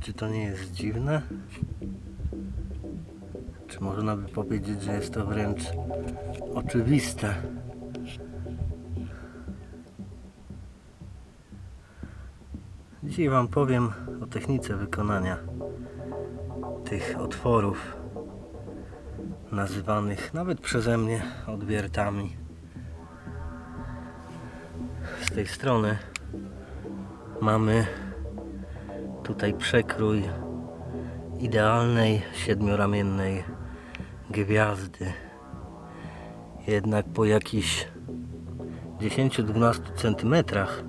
Czy to nie jest dziwne? Czy można by powiedzieć, że jest to wręcz oczywiste? Dzisiaj Wam powiem o technice wykonania tych otworów, nazywanych nawet przeze mnie odwiertami. Z tej strony mamy tutaj przekrój idealnej siedmioramiennej gwiazdy. Jednak po jakichś 10-12 centymetrach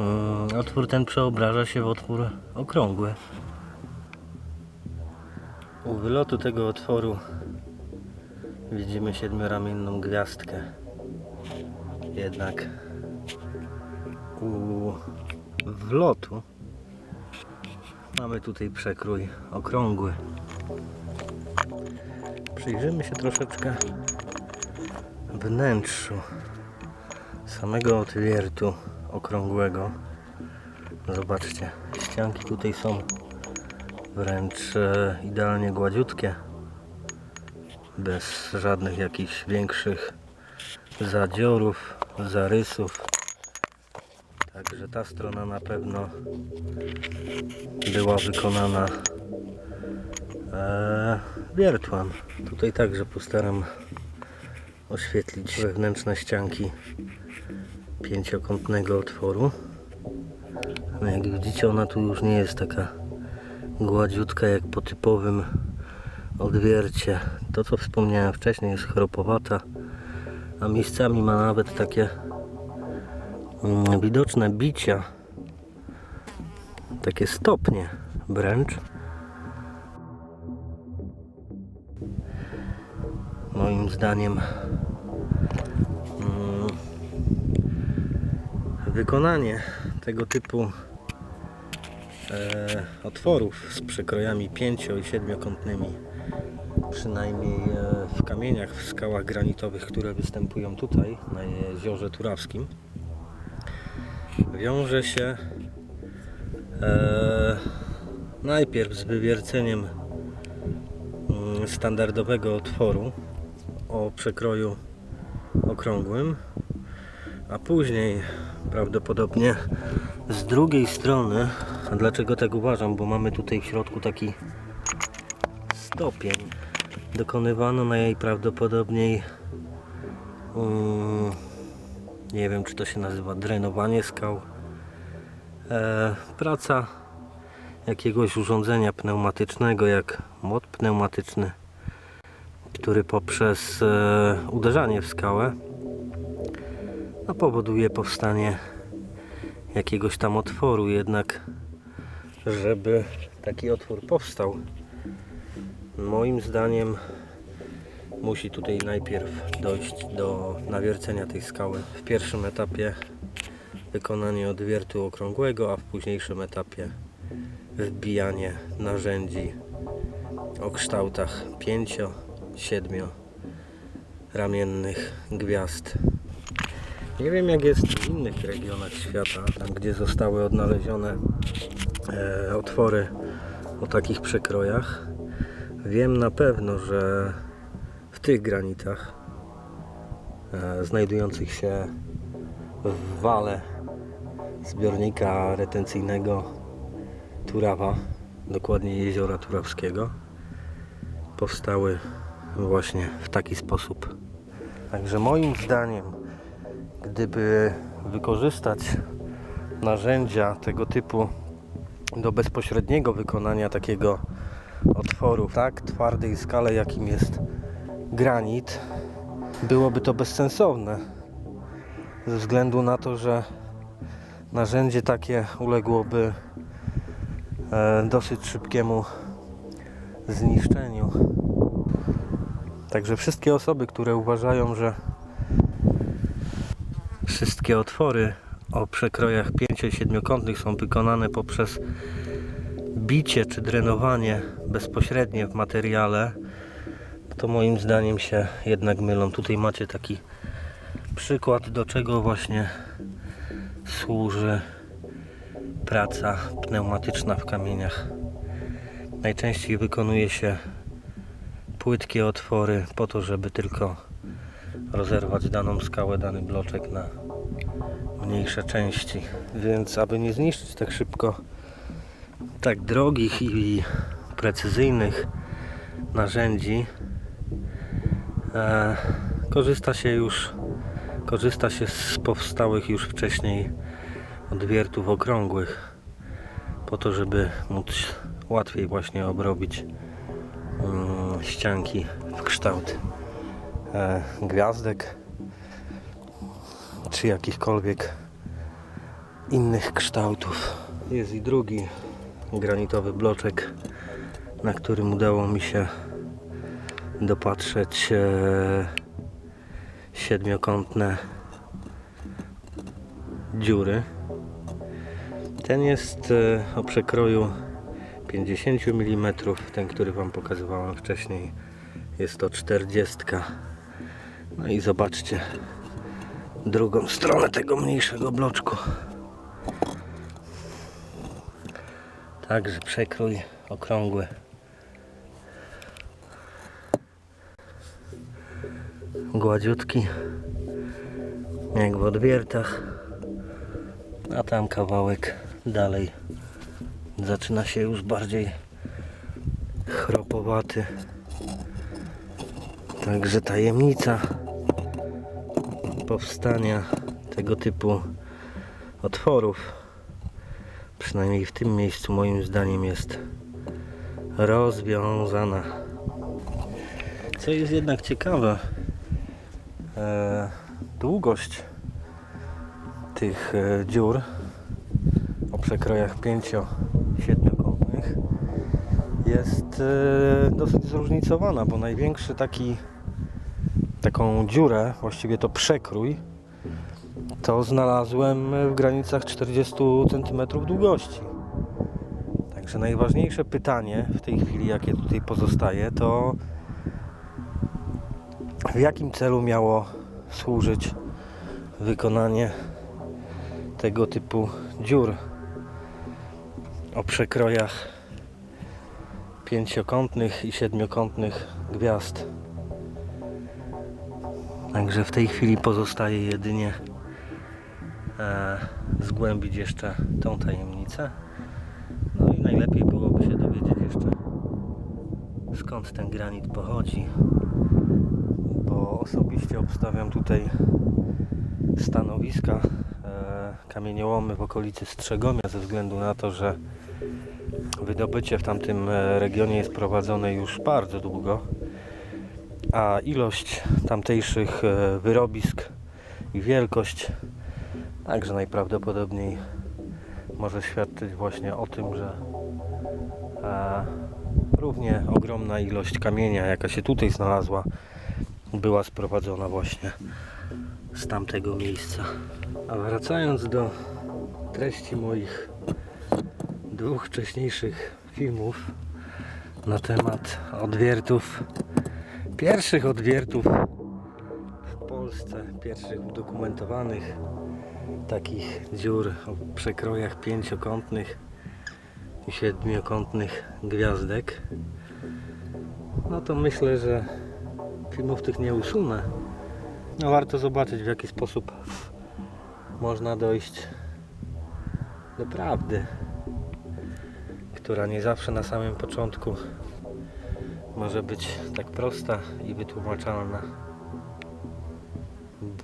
mm, otwór ten przeobraża się w otwór okrągły. U wylotu tego otworu widzimy siedmioramienną gwiazdkę. Jednak u wlotu mamy tutaj przekrój okrągły. Przyjrzymy się troszeczkę wnętrzu samego otwiertu okrągłego. Zobaczcie, ścianki tutaj są wręcz e, idealnie gładziutkie, bez żadnych jakichś większych zadziorów, zarysów. Także ta strona na pewno była wykonana e, wiertłem. Tutaj także postaram oświetlić wewnętrzne ścianki pięciokątnego otworu. No jak widzicie ona tu już nie jest taka gładziutka jak po typowym odwiercie. To co wspomniałem wcześniej jest chropowata, a miejscami ma nawet takie mm, widoczne bicia, takie stopnie wręcz. Moim zdaniem mm, wykonanie tego typu e, otworów z przekrojami pięcio- i siedmiokątnymi przynajmniej e, w kamieniach, w skałach granitowych, które występują tutaj na jeziorze Turawskim. Wiąże się e, najpierw z wywierceniem mm, standardowego otworu o przekroju okrągłym, a później prawdopodobnie z drugiej strony, a dlaczego tak uważam, bo mamy tutaj w środku taki stopień, dokonywano na jej prawdopodobniej mm, nie wiem czy to się nazywa drenowanie skał. E, praca jakiegoś urządzenia pneumatycznego jak młot pneumatyczny który poprzez e, uderzanie w skałę no, powoduje powstanie jakiegoś tam otworu. Jednak żeby taki otwór powstał moim zdaniem musi tutaj najpierw dojść do nawiercenia tej skały w pierwszym etapie wykonanie odwiertu okrągłego a w późniejszym etapie wbijanie narzędzi o kształtach pięcio, siedmio ramiennych gwiazd. Nie wiem jak jest w innych regionach świata, tam gdzie zostały odnalezione otwory o takich przekrojach. Wiem na pewno, że w tych granitach e, znajdujących się w wale zbiornika retencyjnego Turawa, dokładnie jeziora Turawskiego, powstały właśnie w taki sposób. Także moim zdaniem, gdyby wykorzystać narzędzia tego typu do bezpośredniego wykonania takiego otworu w tak twardej skale, jakim jest granit, byłoby to bezsensowne. Ze względu na to, że narzędzie takie uległoby e, dosyć szybkiemu zniszczeniu. Także wszystkie osoby, które uważają, że wszystkie otwory o przekrojach 5-7-kątnych są wykonane poprzez bicie czy drenowanie bezpośrednie w materiale, to moim zdaniem się jednak mylą. Tutaj macie taki przykład, do czego właśnie służy praca pneumatyczna w kamieniach. Najczęściej wykonuje się płytkie otwory po to, żeby tylko rozerwać daną skałę, dany bloczek na mniejsze części. Więc aby nie zniszczyć tak szybko tak drogich i precyzyjnych narzędzi, e, korzysta się już korzysta się z powstałych już wcześniej odwiertów okrągłych po to, żeby móc łatwiej właśnie obrobić mm, ścianki w kształt e, gwiazdek czy jakichkolwiek innych kształtów. Jest i drugi granitowy bloczek, na którym udało mi się dopatrzeć e, siedmiokątne dziury. Ten jest e, o przekroju 50 mm, ten, który Wam pokazywałem wcześniej, jest to 40. No i zobaczcie drugą stronę tego mniejszego bloczku. Także przekrój okrągły. Gładziutki, jak w odwiertach. A tam kawałek dalej zaczyna się już bardziej chropowaty. Także tajemnica powstania tego typu otworów, przynajmniej w tym miejscu, moim zdaniem, jest rozwiązana. Co jest jednak ciekawe, e, długość tych e, dziur o przekrojach 5-7-kątnych jest e, dosyć zróżnicowana, bo największy taki taką dziurę, właściwie to przekrój, to znalazłem w granicach 40 cm długości. Także najważniejsze pytanie w tej chwili, jakie tutaj pozostaje, to w jakim celu miało służyć wykonanie tego typu dziur o przekrojach pięciokątnych i siedmiokątnych gwiazd. Także w tej chwili pozostaje jedynie e, zgłębić jeszcze tą tajemnicę. No i najlepiej byłoby się dowiedzieć jeszcze skąd ten granit pochodzi, bo osobiście obstawiam tutaj stanowiska e, kamieniołomy w okolicy Strzegomia ze względu na to, że wydobycie w tamtym e, regionie jest prowadzone już bardzo długo a ilość tamtejszych e, wyrobisk i wielkość także najprawdopodobniej może świadczyć właśnie o tym, że e, równie ogromna ilość kamienia, jaka się tutaj znalazła, była sprowadzona właśnie z tamtego miejsca. A wracając do treści moich dwóch wcześniejszych filmów na temat odwiertów pierwszych odwiertów w Polsce, pierwszych udokumentowanych takich dziur o przekrojach pięciokątnych i siedmiokątnych gwiazdek. No to myślę, że filmów tych nie usunę. No warto zobaczyć w jaki sposób można dojść do prawdy która nie zawsze na samym początku może być tak prosta i wytłumaczalna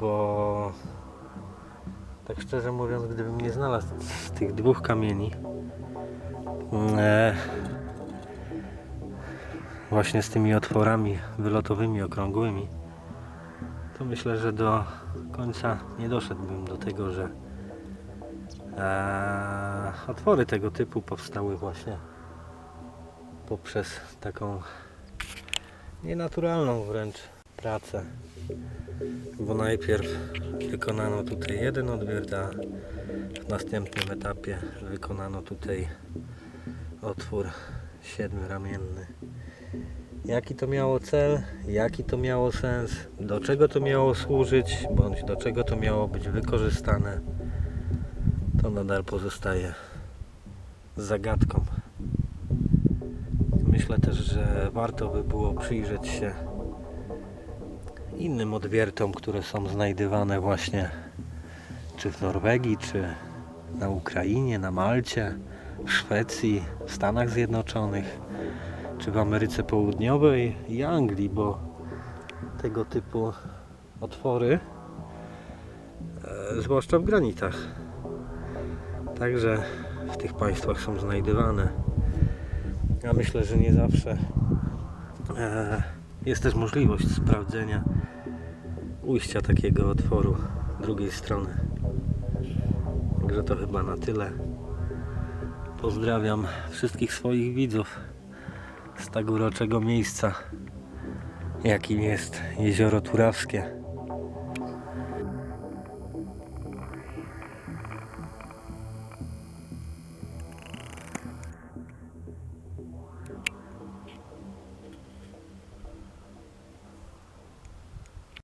bo tak szczerze mówiąc gdybym nie znalazł z tych dwóch kamieni e, właśnie z tymi otworami wylotowymi, okrągłymi to myślę, że do końca nie doszedłbym do tego, że e, otwory tego typu powstały właśnie poprzez taką nienaturalną wręcz pracę. Bo najpierw wykonano tutaj jeden odwiert, a w następnym etapie wykonano tutaj otwór siedmioramienny. jaki to miało cel, jaki to miało sens, do czego to miało służyć, bądź do czego to miało być wykorzystane, to nadal pozostaje zagadką. Myślę też, że warto by było przyjrzeć się innym odwiertom, które są znajdywane właśnie czy w Norwegii, czy na Ukrainie, na Malcie, w Szwecji, w Stanach Zjednoczonych, czy w Ameryce Południowej i Anglii, bo tego typu otwory, e, zwłaszcza w granitach, także w tych państwach są znajdywane. Ja myślę, że nie zawsze e, jest też możliwość sprawdzenia ujścia takiego otworu drugiej strony. Także to chyba na tyle. Pozdrawiam wszystkich swoich widzów z tak uroczego miejsca, jakim jest Jezioro Turawskie.